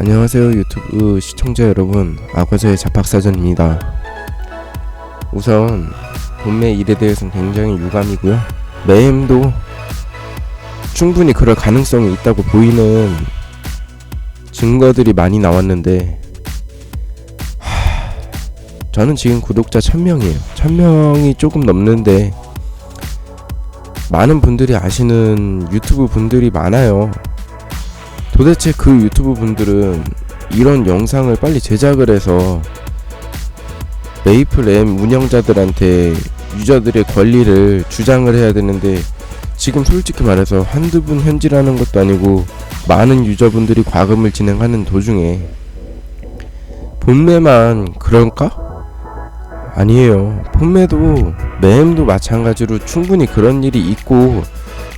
안녕하세요 유튜브 시청자 여러분. 아과자의 자팍사전입니다. 우선 본매 일에 대해서는 굉장히 유감이고요. 매임도 충분히 그럴 가능성이 있다고 보이는 증거들이 많이 나왔는데 하... 저는 지금 구독자 1000명이에요. 1000명이 조금 넘는데 많은 분들이 아시는 유튜브 분들이 많아요 도대체 그 유튜브 분들은 이런 영상을 빨리 제작을 해서 메이플 M 운영자들한테 유저들의 권리를 주장을 해야 되는데 지금 솔직히 말해서 한두 분 현질하는 것도 아니고 많은 유저분들이 과금을 진행하는 도중에 본매만 그럴까? 아니에요. 본매도 매임도 마찬가지로 충분히 그런 일이 있고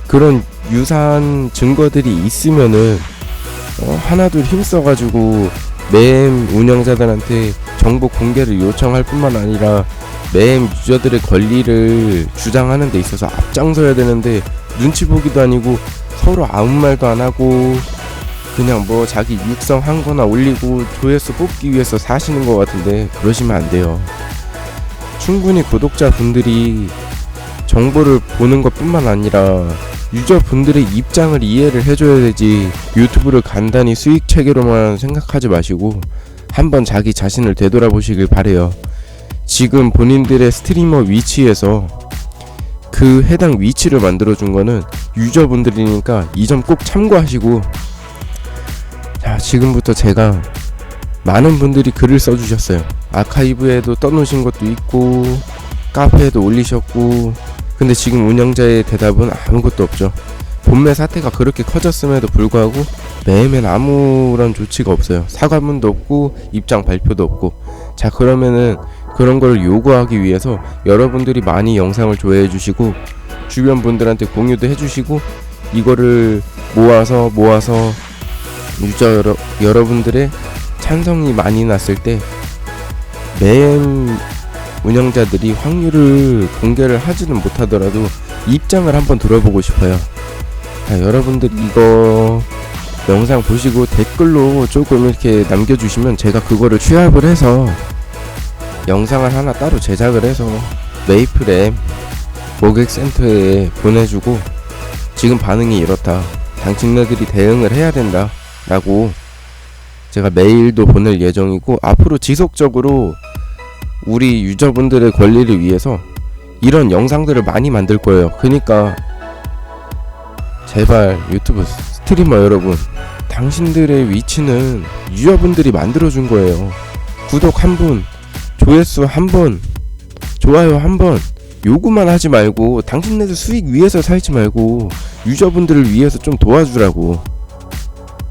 그런 유사한 증거들이 있으면은 어, 하나둘 힘써가지고 매임 운영자들한테 정보 공개를 요청할 뿐만 아니라 매임 유저들의 권리를 주장하는 데 있어서 앞장서야 되는데 눈치 보기도 아니고 서로 아무 말도 안 하고 그냥 뭐 자기 육성 한 거나 올리고 조회수 뽑기 위해서 사시는 것 같은데 그러시면 안 돼요. 충분히 구독자분들이 정보를 보는 것 뿐만 아니라 유저분들의 입장을 이해를 해줘야 되지 유튜브를 간단히 수익 체계로만 생각하지 마시고 한번 자기 자신을 되돌아보시길 바래요. 지금 본인들의 스트리머 위치에서 그 해당 위치를 만들어준 거는 유저분들이니까 이 점 꼭 참고하시고 자 지금부터 제가 많은 분들이 글을 써주셨어요. 아카이브에도 떠놓으신 것도 있고 카페에도 올리셨고 근데 지금 운영자의 대답은 아무것도 없죠. 본매 사태가 그렇게 커졌음에도 불구하고 매일매일 아무런 조치가 없어요. 사과문도 없고 입장 발표도 없고 자 그러면은 그런 걸 요구하기 위해서 여러분들이 많이 영상을 좋아해 주시고 주변 분들한테 공유도 해주시고 이거를 모아서 모아서 유저 여러, 여러분들의 찬성이 많이 났을 때 매일 운영자들이 확률을 공개를 하지는 못하더라도 입장을 한번 들어보고 싶어요. 자, 여러분들 이거 영상 보시고 댓글로 조금 이렇게 남겨주시면 제가 그거를 취합을 해서 영상을 하나 따로 제작을 해서 메이플에 고객센터에 보내주고 지금 반응이 이렇다. 당신네들이 대응을 해야 된다. 라고 제가 메일도 보낼 예정이고 앞으로 지속적으로 우리 유저분들의 권리를 위해서 이런 영상들을 많이 만들 거예요. 그러니까 제발 유튜브 스트리머 여러분, 당신들의 위치는 유저분들이 만들어준 거예요. 구독 한 분, 조회수 한 번, 좋아요 한 번, 요구만 하지 말고 당신네들 수익 위해서 살지 말고 유저분들을 위해서 좀 도와주라고.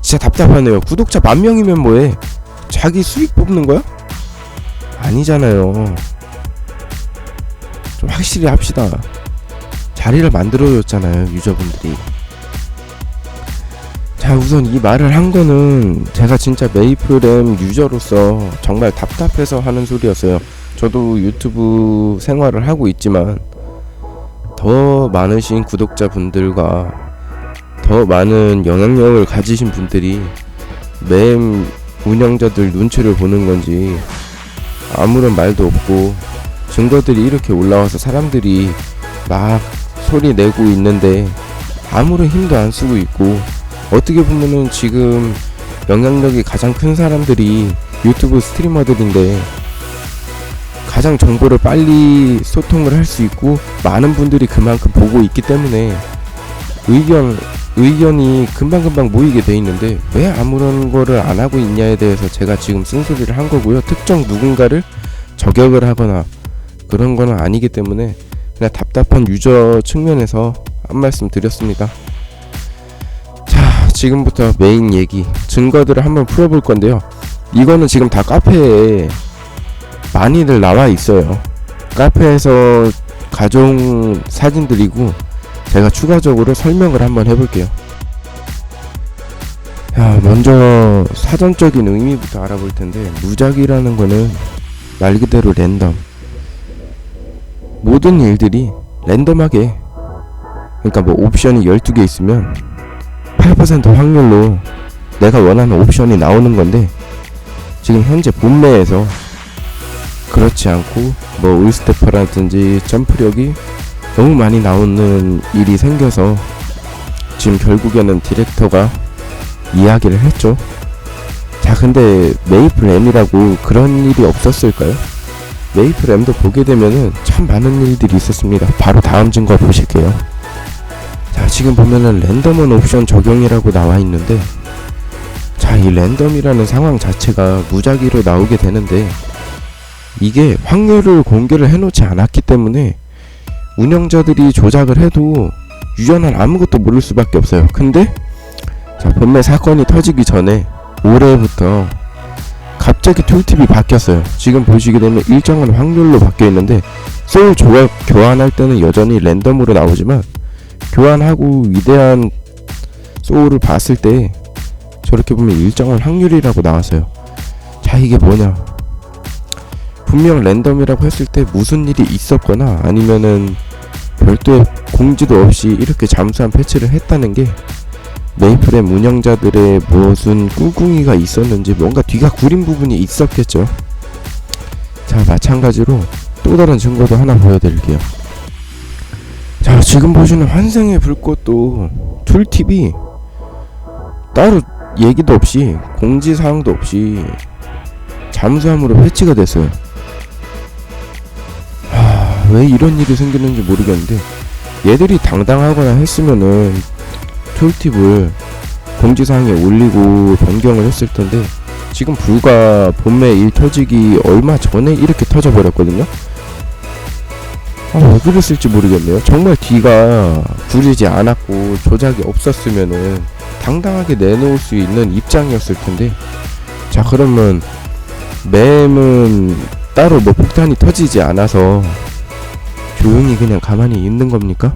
진짜 답답하네요. 구독자 만 명이면 뭐해? 자기 수익 뽑는 거야? 아니잖아요. 좀 확실히 합시다. 자리를 만들어줬잖아요, 유저분들이. 자, 우선 이 말을 한 거는 제가 진짜 메이플엠 유저로서 정말 답답해서 하는 소리였어요. 저도 유튜브 생활을 하고 있지만 더 많으신 구독자분들과 더 많은 영향력을 가지신 분들이 맴 운영자들 눈치를 보는 건지 아무런 말도 없고 증거들이 이렇게 올라와서 사람들이 막 소리 내고 있는데 아무런 힘도 안 쓰고 있고 어떻게 보면은 지금 영향력이 가장 큰 사람들이 유튜브 스트리머들인데 가장 정보를 빨리 소통을 할 수 있고 많은 분들이 그만큼 보고 있기 때문에 의견 의견이 금방금방 모이게 돼 있는데 왜 아무런 거를 안 하고 있냐에 대해서 제가 지금 쓴소리를 한 거고요. 특정 누군가를 저격을 하거나 그런 거는 아니기 때문에 그냥 답답한 유저 측면에서 한 말씀 드렸습니다. 자, 지금부터 메인 얘기 증거들을 한번 풀어볼 건데요. 이거는 지금 다 카페에 많이들 나와 있어요. 카페에서 가정 사진들이고 제가 추가적으로 설명을 한번 해볼게요. 야, 먼저 사전적인 의미부터 알아볼 텐데 무작위라는 거는 말 그대로 랜덤. 모든 일들이 랜덤하게 그러니까 뭐 옵션이 12개 있으면 8% 확률로 내가 원하는 옵션이 나오는 건데 지금 현재 본매에서 그렇지 않고 뭐 울스테퍼라든지 점프력이 너무 많이 나오는 일이 생겨서 지금 결국에는 디렉터가 이야기를 했죠. 자, 근데 메이플 M이라고 그런 일이 없었을까요? 메이플 M도 보게 되면은 참 많은 일들이 있었습니다. 바로 다음 증거 보실게요. 자, 지금 보면은 랜덤은 옵션 적용이라고 나와 있는데, 자, 이 랜덤이라는 상황 자체가 무작위로 나오게 되는데, 이게 확률을 공개를 해놓지 않았기 때문에, 운영자들이 조작을 해도 유저는 아무것도 모를 수밖에 없어요. 근데, 자, 본매 사건이 터지기 전에, 올해부터 갑자기 툴팁이 바뀌었어요. 지금 보시게 되면 일정한 확률로 바뀌어 있는데 소울 조합 교환할 때는 여전히 랜덤으로 나오지만 교환하고 위대한 소울을 봤을 때 저렇게 보면 일정한 확률이라고 나왔어요. 자 이게 뭐냐? 분명 랜덤이라고 했을 때 무슨 일이 있었거나 아니면은 별도의 공지도 없이 이렇게 잠수한 패치를 했다는 게 메이플의 운영자들의 무슨 꿍꿍이가 있었는지 뭔가 뒤가 구린 부분이 있었겠죠. 자, 마찬가지로 또 다른 증거도 하나 보여드릴게요. 자, 지금 보시는 환생의 불꽃도 툴팁이 따로 얘기도 없이 공지사항도 없이 잠수함으로 패치가 됐어요. 하, 왜 이런 일이 생기는지 모르겠는데 얘들이 당당하거나 했으면은 툴팁을 공지사항에 올리고 변경을 했을 텐데 지금 불과 본매 일 터지기 얼마 전에 이렇게 터져버렸거든요. 아, 왜 그랬을지 모르겠네요. 정말 뒤가 구리지 않았고 조작이 없었으면은 당당하게 내놓을 수 있는 입장이었을 텐데 자 그러면 맴은 따로 뭐 폭탄이 터지지 않아서 조 용히 그냥 가만히 있는 겁니까?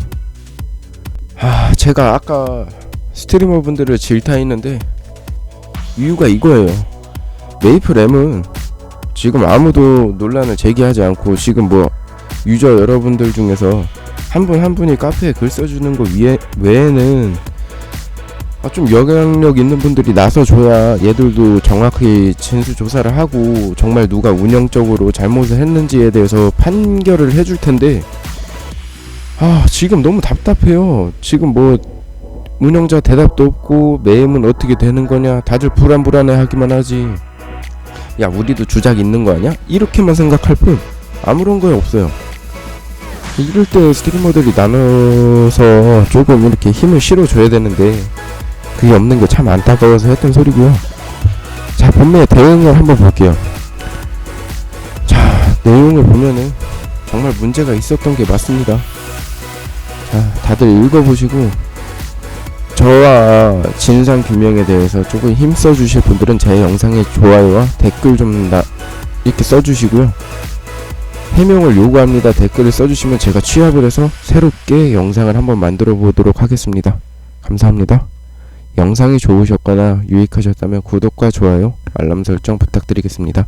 아, 제가 아까 스트리머 분들을 질타했는데 이유가 이거예요. 메이플 M은 지금 아무도 논란을 제기하지 않고 지금 뭐 유저 여러분들 중에서 한분한 분이 카페에 글 써주는 거 위에 외에는 아, 좀 영향력 있는 분들이 나서줘야 얘들도 정확히 진수 조사를 하고 정말 누가 운영적으로 잘못을 했는지에 대해서 판결을 해줄 텐데 아 지금 너무 답답해요. 지금 뭐 운영자 대답도 없고 매임은 어떻게 되는 거냐. 다들 불안불안해 하기만 하지. 야 우리도 주작 있는 거 아니야? 이렇게만 생각할 뿐 아무런 거 없어요. 이럴 때 스트리머들이 나눠서 조금 이렇게 힘을 실어줘야 되는데 그게 없는 게 참 안타까워서 했던 소리고요. 자 본매 대응을 한번 볼게요. 자 내용을 보면은 정말 문제가 있었던 게 맞습니다. 자, 다들 읽어보시고 저와 진상 규명에 대해서 조금 힘써 주실 분들은 제 영상에 좋아요와 댓글 좀 나, 이렇게 써주시고요. 해명을 요구합니다. 댓글을 써주시면 제가 취합을 해서 새롭게 영상을 한번 만들어 보도록 하겠습니다. 감사합니다. 영상이 좋으셨거나 유익하셨다면 구독과 좋아요, 알람 설정 부탁드리겠습니다.